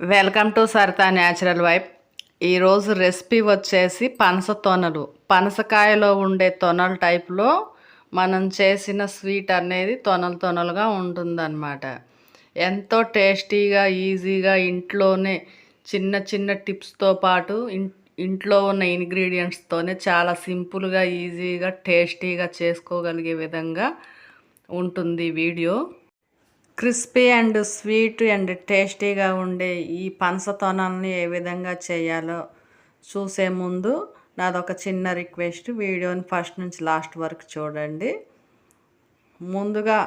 Welcome to Saritha natural vibe ఈరోజు recipe వచ్చేసి పనస తొనలు. పనసకాయలో ఉండే తొనలు టైప్లో మనం చేసిన స్వీట్ అనేది తొనలు తొనలుగా ఉంటుందన్నమాట. ఎంతో టేస్టీగా ఈజీగా ఇంట్లోనే చిన్న చిన్న టిప్స్తో పాటు ఇంట్లో ఉన్న ఇంగ్రీడియంట్స్తోనే చాలా సింపుల్గా ఈజీగా టేస్టీగా చేసుకోగలిగే విధంగా ఉంటుంది video. Crispy and sweet and టేస్టీగా ఉండే ఈ పనసతోనల్ని ఏ విధంగా చేయాలో చూసే ముందు నాదొక చిన్న రిక్వెస్ట్ వీడియోని ఫస్ట్ నుంచి లాస్ట్ వరకు చూడండి. ముందుగా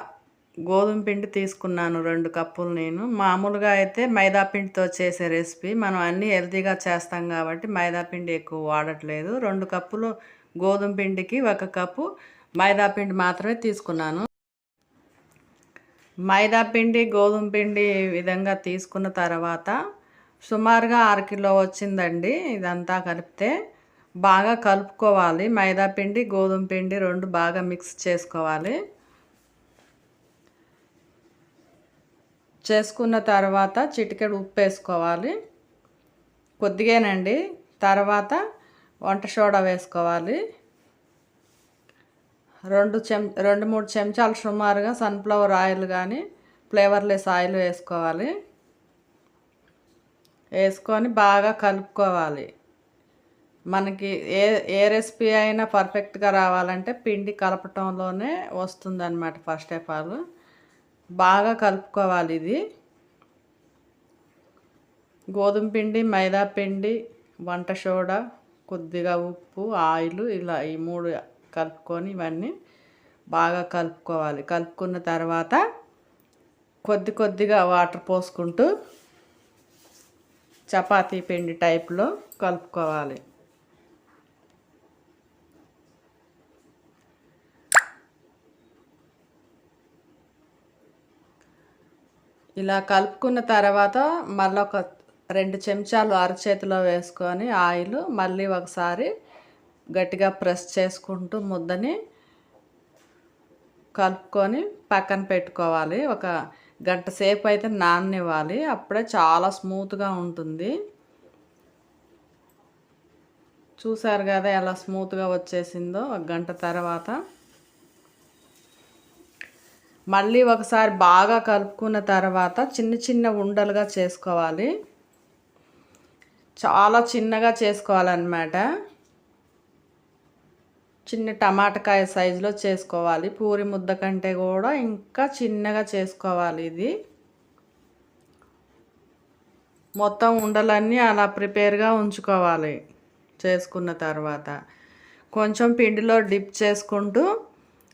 గోధుమ పిండి తీసుకున్నాను రెండు కప్పులు నేను. మామూలుగా అయితే మైదా పిండితో చేసే రెసిపీ. మనం అన్నీ హెల్తీగా చేస్తాం కాబట్టి మైదా పిండి ఎక్కువ వాడట్లేదు. రెండు కప్పులు గోధుమ పిండికి ఒక కప్పు మైదా పిండి మాత్రమే తీసుకున్నాను. మైదా పిండి గోధుమ పిండి విధంగా తీసుకున్న తర్వాత సుమారుగా అర కిలో వచ్చిందండి. ఇదంతా కలిపితే బాగా కలుపుకోవాలి. మైదా పిండి గోధుమ పిండి రెండు బాగా మిక్స్ చేసుకోవాలి. చేసుకున్న తర్వాత చిటికెడు ఉప్పు వేసుకోవాలి. కొద్దిగానండి. తర్వాత వంట సోడా వేసుకోవాలి. రెండు చెం రెండు మూడు చెంచాలు సుమారుగా సన్ఫ్లవర్ ఆయిల్ కానీ ఫ్లేవర్లెస్ ఆయిల్ వేసుకోవాలి. వేసుకొని బాగా కలుపుకోవాలి. మనకి ఏ ఏ రెసిపీ అయినా పర్ఫెక్ట్గా రావాలంటే పిండి కలపటంలోనే వస్తుందన్నమాట ఫస్ట్ ఆఫ్ ఆల్ బాగా కలుపుకోవాలి ఇది. గోధుమ పిండి మైదా పిండి వంట సోడా కొద్దిగా ఉప్పు ఆయిల్ ఇలా ఈ మూడు కలుపుకొని ఇవన్నీ బాగా కలుపుకోవాలి. కలుపుకున్న తర్వాత కొద్ది కొద్దిగా వాటర్ పోసుకుంటూ చపాతీ పిండి టైప్లో కలుపుకోవాలి. ఇలా కలుపుకున్న తర్వాత మళ్ళీ ఒక రెండు చెంచాలు అరచేతిలో వేసుకొని ఆయిల్ మళ్ళీ ఒకసారి గట్టిగా ప్రెస్ చేసుకుంటూ ముద్దని కలుపుకొని పక్కన పెట్టుకోవాలి. ఒక గంట సేపు అయితే నాననివ్వాలి. అప్పుడే చాలా స్మూత్గా ఉంటుంది. చూసారు కదా ఎలా స్మూత్గా వచ్చేసిందో ఒక గంట తర్వాత. మళ్ళీ ఒకసారి బాగా కలుపుకున్న తర్వాత చిన్న చిన్న ఉండలుగా చేసుకోవాలి. చాలా చిన్నగా చేసుకోవాలన్నమాట. చిన్న టమాటకాయ సైజులో చేసుకోవాలి. పూరి ముద్ద కంటే కూడా ఇంకా చిన్నగా చేసుకోవాలి ఇది. మొత్తం ఉండలన్నీ అలా ప్రిపేర్గా ఉంచుకోవాలి చేసుకున్న తర్వాత. కొంచెం పిండిలో డిప్ చేసుకుంటూ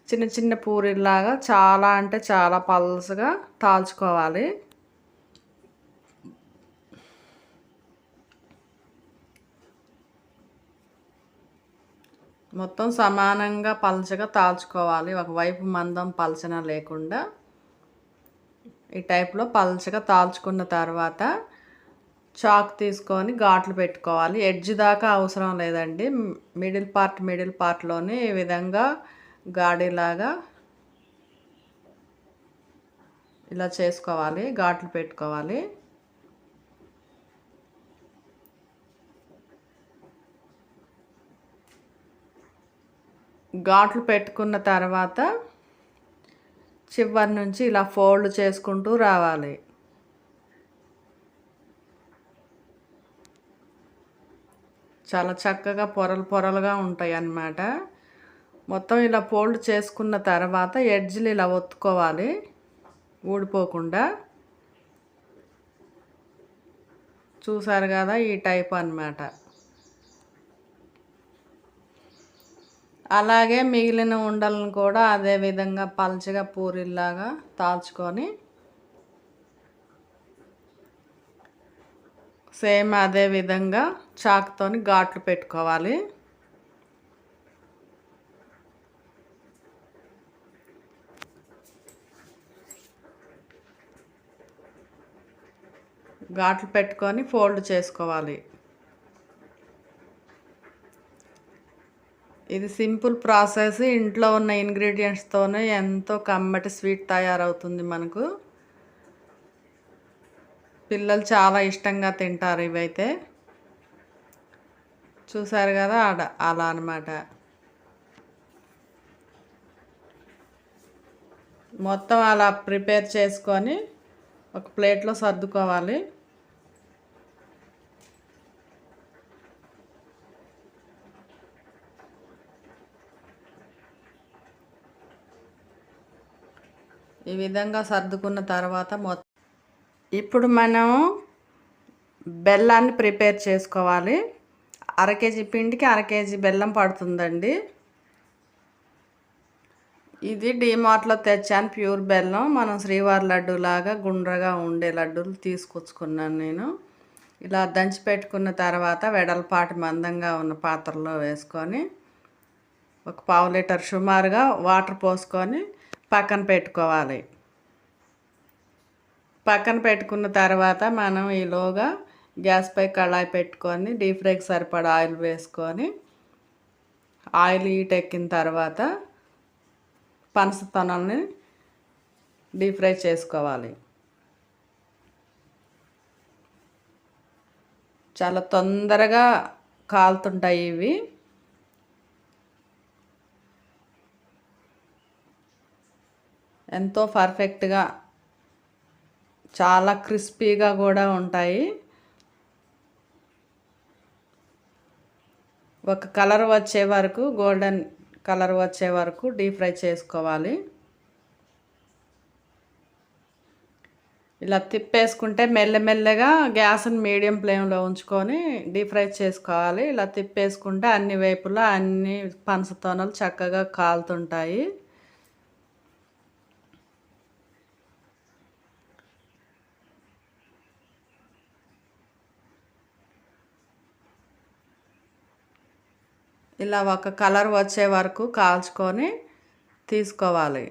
చిన్న చిన్న పూరిలాగా చాలా అంటే చాలా పల్సగా తాల్చుకోవాలి. మొత్తం సమానంగా పలచగా తాల్చుకోవాలి. ఒకవైపు మందం పలచన లేకుండా ఈ టైప్లో పలచగా తాల్చుకున్న తర్వాత చాక్ తీసుకొని ఘాట్లు పెట్టుకోవాలి. ఎడ్జ్ దాకా అవసరం లేదండి. మిడిల్ పార్ట్ మిడిల్ పార్ట్లోనే ఈ విధంగా గాడిలాగా ఇలా చేసుకోవాలి. ఘాట్లు పెట్టుకోవాలి. ఘాట్లు పెట్టుకున్న తర్వాత చివరి నుంచి ఇలా ఫోల్డ్ చేసుకుంటూ రావాలి. చాలా చక్కగా పొరలు పొరలుగా ఉంటాయి అన్నమాట. మొత్తం ఇలా ఫోల్డ్ చేసుకున్న తర్వాత ఎడ్జ్లు ఇలా ఒత్తుకోవాలి. ఊడిపోకుండా. చూసారు కదా ఈ టైప్ అన్నమాట. అలాగే మిగిలిన ఉండలను కూడా అదే విధంగా పల్చగా పూరిల్లాగా తాల్చుకొని సేమ్ అదే విధంగా చాకుతోని ఘాట్లు పెట్టుకోవాలి. ఘాట్లు పెట్టుకొని ఫోల్డ్ చేసుకోవాలి. ఇది సింపుల్ ప్రాసెస్. ఇంట్లో ఉన్న ఇంగ్రీడియంట్స్తోనే ఎంతో కమ్మటి స్వీట్ తయారవుతుంది మనకు. పిల్లలు చాలా ఇష్టంగా తింటారు ఇవైతే. చూసారు కదా అడ అలా అనమాట మొత్తం అలా ప్రిపేర్ చేసుకొని ఒక ప్లేట్లో సర్దుకోవాలి. విధంగా సర్దుకున్న తర్వాత మొత్తం ఇప్పుడు మనం బెల్లాన్ని ప్రిపేర్ చేసుకోవాలి. అర కేజీ పిండికి అర కేజీ బెల్లం పడుతుందండి. ఇది డీమార్ట్లో తెచ్చాను ప్యూర్ బెల్లం. మనం శ్రీవారి లడ్డు లాగా గుండ్రగా ఉండే లడ్డూలు తీసుకొచ్చుకున్నాను నేను. ఇలా దంచి పెట్టుకున్న తర్వాత వెడల్పాటి మందంగా ఉన్న పాత్రలో వేసుకొని ఒక పావు లీటర్ సుమారుగా వాటర్ పోసుకొని పక్కన పెట్టుకోవాలి. పక్కన పెట్టుకున్న తర్వాత మనం ఈలోగా గ్యాస్పై కళాయి పెట్టుకొని డీప్ ఫ్రైకి సరిపడా ఆయిల్ వేసుకొని ఆయిల్ హీట్ ఎక్కిన తర్వాత పనసతొనల్ని డీప్ ఫ్రై చేసుకోవాలి. చాలా తొందరగా కాలుతుంటాయి ఇవి. ఎంతో పర్ఫెక్ట్గా చాలా క్రిస్పీగా కూడా ఉంటాయి. ఒక కలర్ వచ్చే వరకు గోల్డెన్ కలర్ వచ్చే వరకు డీప్ ఫ్రై చేసుకోవాలి. ఇలా తిప్పేసుకుంటే మెల్లమెల్లగా గ్యాస్ని మీడియం ఫ్లేమ్లో ఉంచుకొని డీప్ ఫ్రై చేసుకోవాలి. ఇలా తిప్పేసుకుంటే అన్ని వైపులా అన్ని పనసతోనలు చక్కగా కాలుతుంటాయి. ఇలా ఒక కలర్ వచ్చే వరకు కాల్చుకొని తీసుకోవాలి.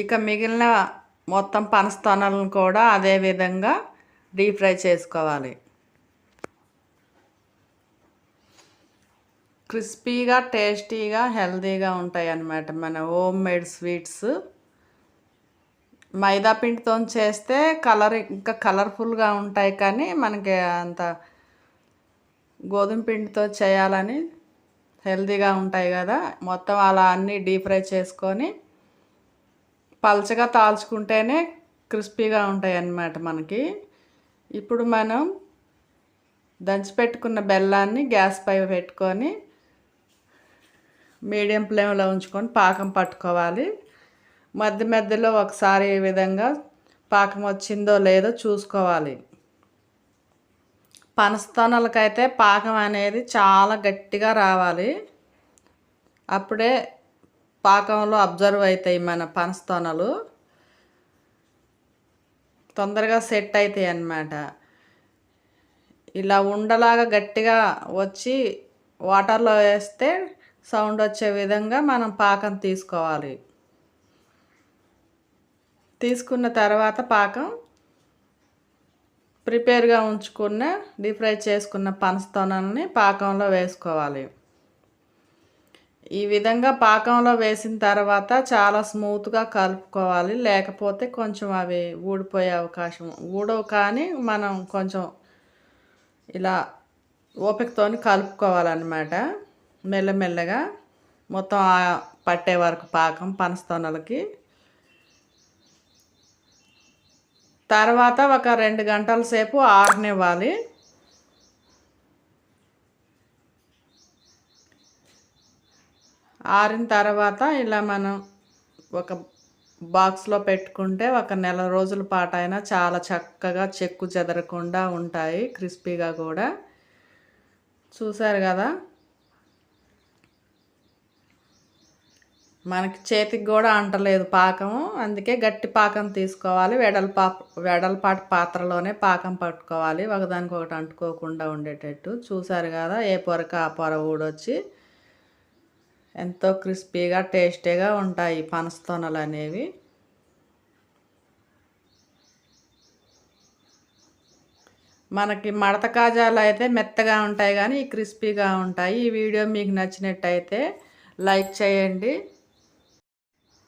ఇక మిగిలిన మొత్తం పనస్తనాలను కూడా అదే విధంగా డీప్ ఫ్రై చేసుకోవాలి. క్రిస్పీగా టేస్టీగా హెల్తీగా ఉంటాయి అన్నమాట మన హోమ్ మేడ్ స్వీట్స్. మైదా పిండితో చేస్తే కలర్ ఇంకా కలర్ఫుల్గా ఉంటాయి కానీ మనకి అంత గోధుమ పిండితో చేయాలని హెల్తీగా ఉంటాయి కదా. మొత్తం అలా అన్నీ డీప్ ఫ్రై చేసుకొని పల్చగా తాల్చుకుంటేనే క్రిస్పీగా ఉంటాయి అన్నమాట మనకి. ఇప్పుడు మనం దంచిపెట్టుకున్న బెల్లాన్ని గ్యాస్ పై పెట్టుకొని మీడియం ఫ్లేమ్లో ఉంచుకొని పాకం పట్టుకోవాలి. మధ్య మధ్యలో ఒకసారి ఈ విధంగా పాకం వచ్చిందో లేదో చూసుకోవాలి. పనస్తోనలకైతే పాకం అనేది చాలా గట్టిగా రావాలి. అప్పుడే పాకంలో అబ్జర్వ్ అవుతాయి మన పనస్తోనలు. తొందరగా సెట్ అవుతాయి అన్నమాట. ఇలా ఉండలాగా గట్టిగా వచ్చి వాటర్లో వేస్తే సౌండ్ వచ్చే విధంగా మనం పాకం తీసుకోవాలి. తీసుకున్న తర్వాత పాకం ప్రిపేర్గా ఉంచుకున్న డీప్ ఫ్రై చేసుకున్న పనస్తోనల్ని పాకంలో వేసుకోవాలి. ఈ విధంగా పాకంలో వేసిన తర్వాత చాలా స్మూత్గా కలుపుకోవాలి. లేకపోతే కొంచెం అవి ఊడిపోయే అవకాశం ఊడవు కానీ మనం కొంచెం ఇలా ఓపికతో కలుపుకోవాలన్నమాట. మెల్లమెల్లగా మొత్తం పట్టే వరకు పాకం పనస్తోనలకి. తర్వాత ఒక రెండు గంటల సేపు ఆరనివ్వాలి. ఆరిన తర్వాత ఇలా మనం ఒక బాక్స్లో పెట్టుకుంటే ఒక నెల రోజుల పాటు అయినా చాలా చక్కగా చెక్కు చెదరకుండా ఉంటాయి క్రిస్పీగా కూడా. చూసారు కదా? మనకి చేతికి కూడా అంటలేదు పాకము. అందుకే గట్టి పాకం తీసుకోవాలి. వెడల్పా వెడల్పాటి పాత్రలోనే పాకం పట్టుకోవాలి. ఒకదానికి ఒకటి అంటుకోకుండా ఉండేటట్టు. చూసారు కదా ఏ పొరక ఆ పొర ఊడొచ్చి ఎంతో క్రిస్పీగా టేస్టీగా ఉంటాయి పనస్తోనలు అనేవి. మనకి మడత కాజాలు అయితే మెత్తగా ఉంటాయి కానీ క్రిస్పీగా ఉంటాయి. ఈ వీడియో మీకు నచ్చినట్టయితే లైక్ చేయండి.